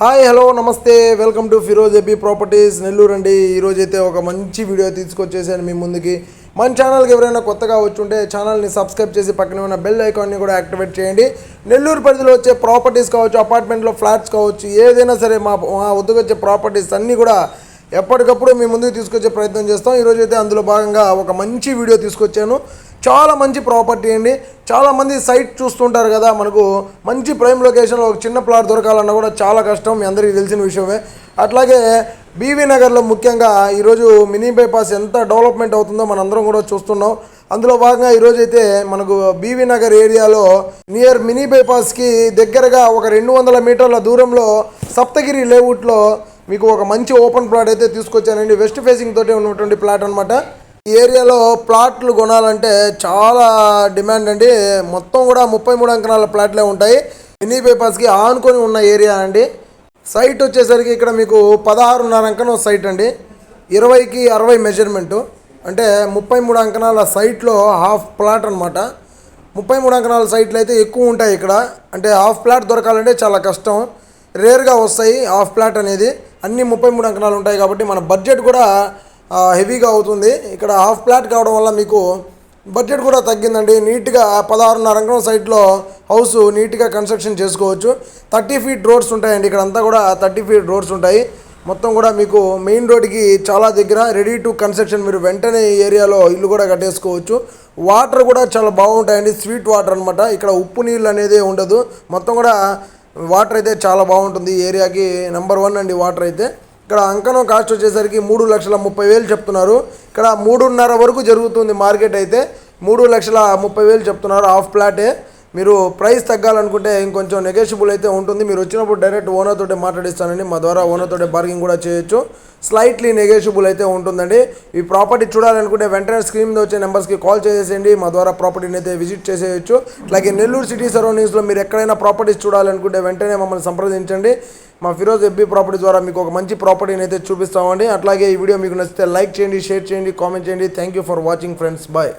Hi hello నమస్తే. Welcome to Firoz AB properties Nellore అండి ఈరోజు అయితే ఒక మంచి వీడియో తీసుకొచ్చేసాను మీ ముందుకి. మన ఛానల్కి ఎవరైనా కొత్తగా వచ్చుంటే ఛానల్ని సబ్స్క్రైబ్ చేసి పక్కన ఉన్న బెల్ ఐకాన్ని కూడా యాక్టివేట్ చేయండి. నెల్లూరు పరిధిలో వచ్చే ప్రాపర్టీస్ కావచ్చు అపార్ట్మెంట్లో ఫ్లాట్స్ కావచ్చు ఏదైనా సరే మా మా వద్దకు వచ్చే ప్రాపర్టీస్ అన్నీ కూడా ఎప్పటికప్పుడు మీ ముందుకు తీసుకొచ్చే ప్రయత్నం చేస్తాం. ఈరోజు అయితే అందులో భాగంగా ఒక మంచి వీడియో తీసుకొచ్చాను. చాలా మంచి ప్రాపర్టీ అండి. చాలామంది సైట్ చూస్తుంటారు కదా మనకు. మంచి ప్రైమ్ లొకేషన్లో ఒక చిన్న ప్లాట్ దొరకాలన్నా కూడా చాలా కష్టం మీ అందరికీ తెలిసిన విషయమే. అట్లాగే బీవీ నగర్లో ముఖ్యంగా ఈరోజు మినీ బైపాస్ ఎంత డెవలప్మెంట్ అవుతుందో మనందరం కూడా చూస్తున్నాం. అందులో భాగంగా ఈరోజు అయితే మనకు బీవీ నగర్ ఏరియాలో నియర్ మినీ బైపాస్కి దగ్గరగా ఒక రెండు వందల మీటర్ల దూరంలో సప్తగిరి లేఅవుట్లో మీకు ఒక మంచి ఓపెన్ ప్లాట్ అయితే తీసుకొచ్చానండి. వెస్ట్ ఫేసింగ్ తోటి ఉన్నటువంటి ప్లాట్ అనమాట ఈ ఏరియాలో ప్లాట్లు కొనాలంటే చాలా డిమాండ్ అండి. మొత్తం కూడా ముప్పై మూడు అంకణాల ప్లాట్లే ఉంటాయి. మినీ పేపర్స్కి ఆనుకొని ఉన్న ఏరియా అండి. సైట్ వచ్చేసరికి ఇక్కడ మీకు పదహారున్నర అంకణం సైట్ అండి. ఇరవైకి అరవై మెజర్మెంటు. అంటే ముప్పై మూడు అంకణాల సైట్లో హాఫ్ ప్లాట్ అనమాట ముప్పై మూడు అంకణాల సైట్లు అయితే ఎక్కువ ఉంటాయి ఇక్కడ. అంటే హాఫ్ ప్లాట్ దొరకాలంటే చాలా కష్టం. రేర్గా వస్తాయి హాఫ్ ప్లాట్ అనేది. అన్ని ముప్పై మూడు అంకణాలు ఉంటాయి కాబట్టి మన బడ్జెట్ కూడా హెవీగా అవుతుంది. ఇక్కడ హాఫ్ ప్లాట్ కావడం వల్ల మీకు బడ్జెట్ కూడా తగ్గిందండి. నీట్గా పదహారున్నర అంకం సైట్లో హౌస్ నీట్గా కన్స్ట్రక్షన్ చేసుకోవచ్చు. థర్టీ ఫీట్ రోడ్స్ ఉంటాయండి. ఇక్కడ అంతా కూడా థర్టీ ఫీట్ రోడ్స్ ఉంటాయి. మొత్తం కూడా మీకు మెయిన్ రోడ్కి చాలా దగ్గర రెడీ టు కన్స్ట్రక్షన్. మీరు వెంటనే ఈ ఏరియాలో ఇల్లు కూడా కట్టేసుకోవచ్చు. వాటర్ కూడా చాలా బాగుంటాయండి. స్వీట్ వాటర్ అనమాట ఇక్కడ ఉప్పు నీళ్ళు అనేది ఉండదు. మొత్తం కూడా వాటర్ అయితే చాలా బాగుంటుంది. ఈ ఏరియాకి నెంబర్ వన్ అండి వాటర్ అయితే. ఇక్కడ అంకణం కాస్ట్ వచ్చేసరికి మూడు లక్షల ముప్పై వేలు చెప్తున్నారు. ఇక్కడ మూడున్నర వరకు జరుగుతుంది మార్కెట్ అయితే. మూడు లక్షల ముప్పై వేలు చెప్తున్నారు హాఫ్ ప్లాటే. మీరు ప్రైస్ తగ్గాలనుకుంటే ఇంకొంచెం నెగోషియబుల్ అయితే ఉంటుంది. మీరు వచ్చినప్పుడు డైరెక్ట్ ఓనర్ తోటే మాట్లాడిస్తానండి. మా ద్వారా ఓనర్ తోటే బార్గింగ్ కూడా చేయొచ్చు. స్లైట్లీ నెగోషియబుల్ అయితే ఉంటుందండి. ఈ ప్రాపర్టీ చూడాలనుకుంటే వెంటనే స్క్రీన్ మీద వచ్చే నెంబర్స్కి కాల్ చేసేయండి మా ద్వారా ప్రాపర్టీని అయితే విజిట్ చేసేయచ్చు. అలాగే నెల్లూరు సిటీ సరౌండింగ్స్లో మీరు ఎక్కడైనా ప్రాపర్టీస్ చూడాలనుకుంటే వెంటనే మమ్మల్ని సంప్రదించండి. మా ఫిరోజ్ ఎబ్బీ ప్రాపర్టీ ద్వారా మీకు ఒక మంచి ప్రాపర్టీని అయితే చూపిస్తామండి. అట్లాగే ఈ వీడియో మీకు నచ్చితే లైక్ చేయండి షేర్ చేయండి కామెంట్ చేయండి. Thank you for watching friends bye